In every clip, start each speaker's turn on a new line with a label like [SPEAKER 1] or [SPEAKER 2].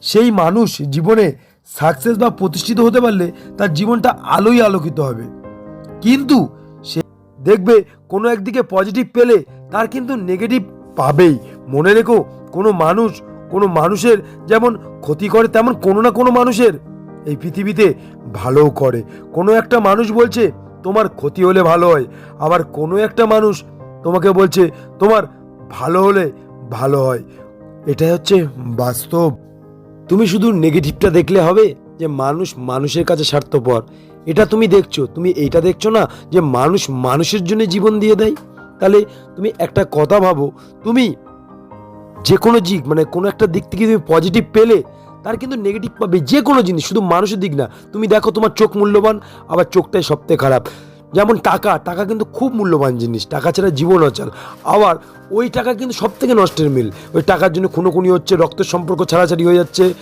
[SPEAKER 1] সেই মানুষ জীবনে সাকসেস বা প্রতিষ্ঠিত হতে পারলে তার জীবনটা আলোই আলোকিত হবে। কিন্তু সে দেখবে কোনো একদিকে পজিটিভ পেলে তার কিন্তু নেগেটিভ পাবেই। মনে রেখো, কোনো মানুষ, কোনো মানুষের যেমন ক্ষতি করে, তেমন কোনো না কোনো মানুষের এই পৃথিবীতে ভালোও করে। কোনো একটা মানুষ বলছে, তোমার ক্ষতি হলে ভালো হয়। আবার কোনো একটা মানুষ তোমাকে বলছে, তোমার ভালো হলে ভালো হয়। এটাই হচ্ছে বাস্তব। তুমি শুধু নেগেটিভটা দেখলে হবে যে মানুষ মানুষের কাছে স্বার্থপর। এটা তুমি দেখছ। তুমি এইটা দেখছ না যে মানুষ মানুষের জন্য জীবন দিয়ে দেয়? তাহলে তুমি একটা কথা ভাবো, তুমি যে কোনো দিক মানে কোনো একটা দিক থেকে তুমি পজিটিভ পেলে, তার কিন্তু নেগেটিভ পাবে যে কোনো জিনিস, শুধু মানুষের দিক না। তুমি দেখো তোমার চোখ মূল্যবান, আবার চোখটাই সবথেকে খারাপ। যেমন টাকা টাকা কিন্তু খুব মূল্যবান জিনিস, টাকা ছাড়া জীবন অচল। আবার ওই টাকা কিন্তু সব থেকে নষ্টের মিল। ওই টাকার জন্য খুনোখুনি হচ্ছে, রক্তের সম্পর্ক ছাড়াছাড়ি হয়ে যাচ্ছে,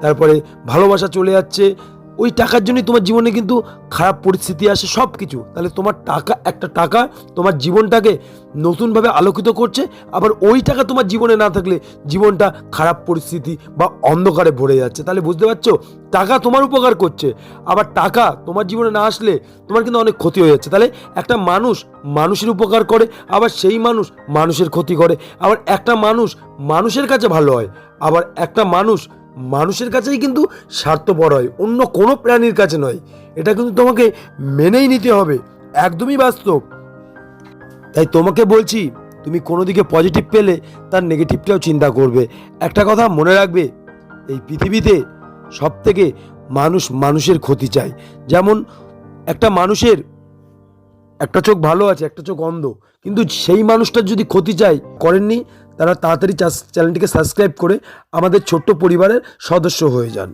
[SPEAKER 1] তারপরে ভালোবাসা চলে যাচ্ছে ওই টাকার জন্যই তোমার জীবনে কিন্তু খারাপ পরিস্থিতি আসে সব কিছু তাহলে তোমার টাকা, একটা টাকা তোমার জীবনটাকে নতুনভাবে আলোকিত করছে, আবার ওই টাকা তোমার জীবনে না থাকলে জীবনটা খারাপ পরিস্থিতি বা অন্ধকারে ভরে যাচ্ছে। তাহলে বুঝতে পারছ? টাকা তোমার উপকার করছে, আবার টাকা তোমার জীবনে না আসলে তোমার কিন্তু অনেক ক্ষতি হয়ে যাচ্ছে। তাহলে একটা মানুষ মানুষের উপকার করে, আবার সেই মানুষ মানুষের ক্ষতি করে। আবার একটা মানুষ মানুষের কাছে ভালো হয়, আবার একটা মানুষ মানুষের কাছেই কিন্তু স্বার্থপর হয়, অন্য কোনো প্রাণীর কাছে নয়। এটা কিন্তু তোমাকে মেনেই নিতে হবে, একদমই বাস্তব। তাই তোমাকে বলছি, তুমি কোনো দিকে পজিটিভ পেলে তার নেগেটিভটাও চিন্তা করবে। একটা কথা মনে রাখবে, এই পৃথিবীতে সব থেকে মানুষ মানুষের ক্ষতি চায়। যেমন একটা মানুষের একটা চোখ ভালো আছে, একটা চোখ অন্ধ, কিন্তু সেই মানুষটার যদি ক্ষতি চাই করেননি তারা তাড়াতাড়ি চ্যানেলটিকে সাবস্ক্রাইব করে আমাদের ছোট্ট পরিবারের সদস্য হয়ে যান।